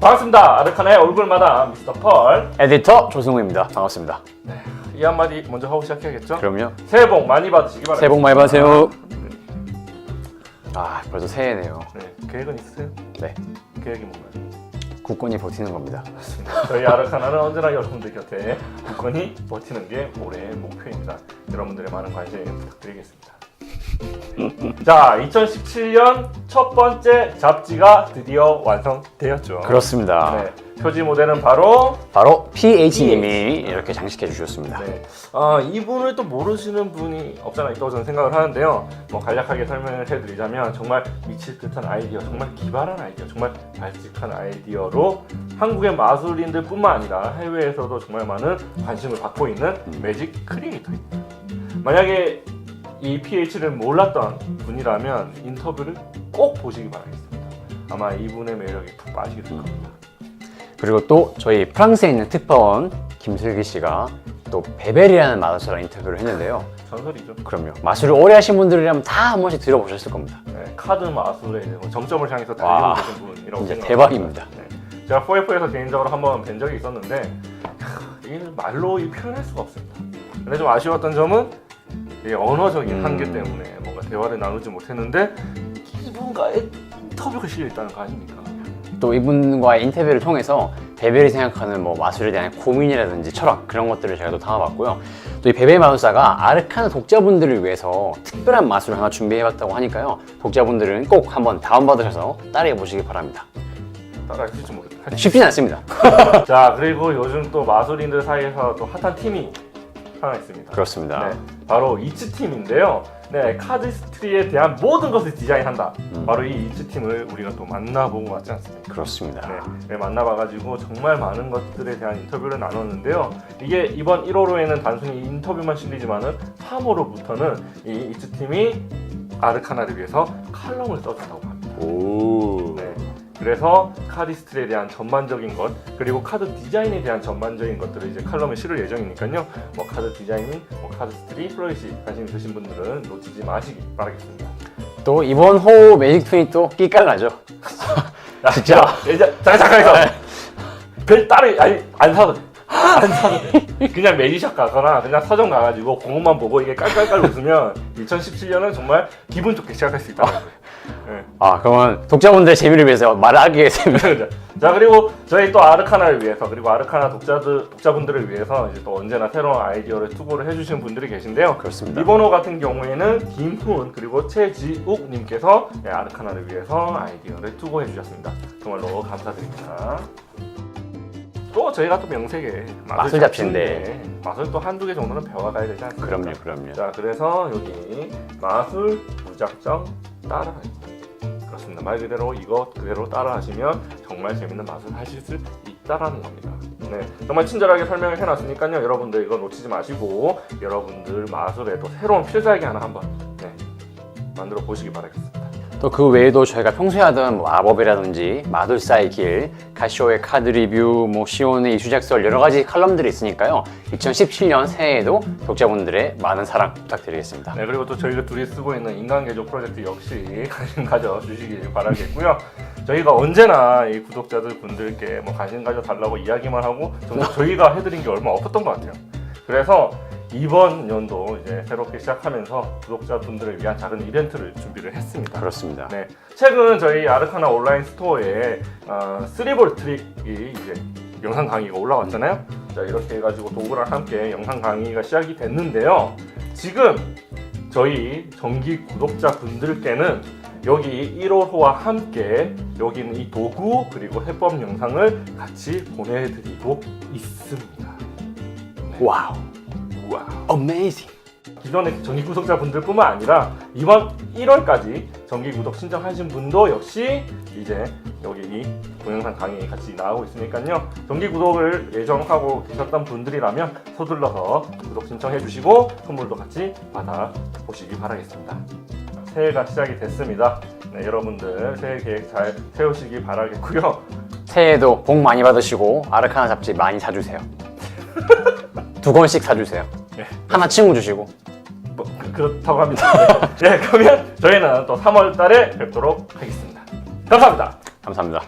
반갑습니다. 아르카나의 얼굴마다 미스터 펄. 에디터 조승우입니다. 반갑습니다. 이 한마디 먼저 하고 시작해야겠죠? 그럼요. 새해 복 많이 받으시기 바랍니다. 새해 복 많이 받으세요. 아 벌써 새해네요. 네, 계획은 있으세요? 네. 계획이 뭔가요? 국권이 버티는 겁니다. 저희 아르카나는 언제나 여러분들 곁에 굳건히 버티는 게 올해의 목표입니다. 여러분들의 많은 관심 부탁드리겠습니다. 자, 2017년 첫 번째 잡지가 드디어 완성되었죠. 그렇습니다. 네, 표지 모델은 바로 바로 PH님이 이렇게 장식해 주셨습니다. 네. 아, 이분을 또 모르시는 분이 없잖아 있다고 저는 생각을 하는데요. 뭐 간략하게 설명을 해드리자면 정말 미칠 듯한 아이디어, 정말 기발한 아이디어, 정말 발칙한 아이디어로 한국의 마술인들뿐만 아니라 해외에서도 정말 많은 관심을 받고 있는 매직 크리에이터입니다. 만약에 이 PH를 몰랐던 분이라면 인터뷰를 꼭 보시기 바라겠습니다. 아마 이분의 매력이 푹 빠지게 될 겁니다. 그리고 또 저희 프랑스에 있는 특파원 김슬기 씨가 또 베벨이라는 마술사랑 인터뷰를 했는데요. 전설이죠. 그럼요. 마술을 오래 하신 분들이라면 다 한 번씩 들어보셨을 겁니다. 네, 카드 마술에 이제 뭐 정점을 향해서 와, 달리고 계신 분이라고 진짜 생각합니다. 대박입니다. 네. 제가 4F에서 개인적으로 한번 뵌 적이 있었는데 하, 이 말로 이 표현할 수가 없습니다. 근데 좀 아쉬웠던 점은 이 언어적인 음. 한계 때문에 뭔가 대화를 나누지 못했는데 이분과의 인터뷰가 실려 있다는 거 아닙니까? 또 이분과의 인터뷰를 통해서 베벨이 생각하는 뭐 마술에 대한 고민이라든지 철학 그런 것들을 제가 또 담아봤고요. 또 이 베벨 마술사가 아르카나 독자분들을 위해서 특별한 마술을 하나 준비해봤다고 하니까요. 독자분들은 꼭 한번 다운받으셔서 따라해 보시기 바랍니다. 따라할 수 있을지 모르겠다. 쉽진 않습니다. 자 그리고 요즘 또 마술인들 사이에서 또 핫한 팀이 하나 있습니다. 그렇습니다. 네, 바로 이츠 팀인데요. 네, 카드스트리에 대한 모든 것을 디자인한다. 음. 바로 이 이츠 팀을 우리가 또 만나보고 왔지 않습니까? 그렇습니다. 네, 네, 만나봐가지고 정말 많은 것들에 대한 인터뷰를 나눴는데요. 이게 이번 1호로에는 단순히 인터뷰만 실리지만은 3호로부터는 이 이츠 팀이 아르카나를 위해서 칼럼을 써준다고 합니다. 오. 네. 그래서 카디스트에 대한 전반적인 것 그리고 카드 디자인에 대한 전반적인 것들을 이제 칼럼에 실을 예정이니까요. 뭐 카드 디자인, 뭐 카드 스트리, 플로이시 관심 있으신 분들은 놓치지 마시기 바라겠습니다. 또 이번 호 매직 트윈이 또 끼깔나죠. 야, 진짜? 야, 이제 잠깐 잠깐 있어. 별 따로 아니 안 사도 돼. 안 사도 돼. 그냥 매니샵 가거나 그냥 서점 가가지고 공원만 보고 이게 깔깔깔 웃으면 2017년은 정말 기분 좋게 시작할 수 거예요. 네. 아 그러면 독자분들의 재미를 위해서 하게 되면 자 그리고 저희 또 아르카나를 위해서 그리고 아르카나 독자들 독자분들을 위해서 이제 또 언제나 새로운 아이디어를 투고를 해주시는 분들이 계신데요. 그렇습니다. 이번 호 같은 경우에는 김훈 그리고 최지욱님께서 네, 아르카나를 위해서 아이디어를 투고해 주셨습니다. 정말로 감사드립니다. 또 저희가 또 명색에 마술 잡지인데. 잡지인데 마술 또 한두 개 정도는 배워가야 되지 않습니까? 그럼요, 그럼요. 자 그래서 여기 마술 무작정 따라하기 그렇습니다 말 그대로 이거 그대로 따라하시면 정말 재밌는 마술 하실 수 있다라는 겁니다 네 정말 친절하게 설명을 해놨으니까요 여러분들 이거 놓치지 마시고 여러분들 마술에 또 새로운 필살기 하나 한번 네, 만들어 보시기 바라겠습니다 또 그 외에도 저희가 평소에 하던 뭐 마법이라든지 마술사의 길, 가시오의 카드 리뷰, 뭐 시온의 이수작설 여러 가지 칼럼들이 있으니까요. 2017년 새해에도 독자분들의 많은 사랑 부탁드리겠습니다. 네 그리고 또 저희가 둘이 쓰고 있는 인간개조 프로젝트 역시 관심 가져주시길 바라겠고요 저희가 언제나 이 구독자들 분들께 뭐 관심 가져달라고 이야기만 하고 정말 저희가 해드린 게 얼마 없었던 것 같아요 그래서 이번 연도 이제 새롭게 시작하면서 구독자분들을 위한 작은 이벤트를 준비를 했습니다 그렇습니다. 네, 최근 저희 아르카나 온라인 스토어에 어, 쓰리볼 트릭이 이제 영상 강의가 올라왔잖아요. 자 이렇게 해가지고 도구랑 함께 영상 강의가 시작이 됐는데요. 지금 저희 정기 구독자 분들께는 여기 1호호와 함께 여기 있는 이 도구 그리고 해법 영상을 같이 보내드리고 있습니다. 와우, 우 와. 어메이징. 기존의 정기 구독자분들뿐만 아니라 이번 1월까지 정기 구독 신청하신 분도 역시 이제 여기 이 동영상 강의 같이 나오고 있으니까요. 정기 구독을 예정하고 계셨던 분들이라면 서둘러서 구독 신청해 주시고 선물도 같이 받아 보시기 바라겠습니다. 새해가 시작이 됐습니다. 네, 여러분들 새해 계획 잘 세우시기 바라겠고요. 새해에도 복 많이 받으시고 아르카나 잡지 많이 사주세요. 두 권씩 사주세요. 네. 하나 친구 주시고. 뭐, 그- 그렇다고 합니다. 네, 그러면 저희는 또 3월 달에 뵙도록 하겠습니다. 감사합니다. 감사합니다.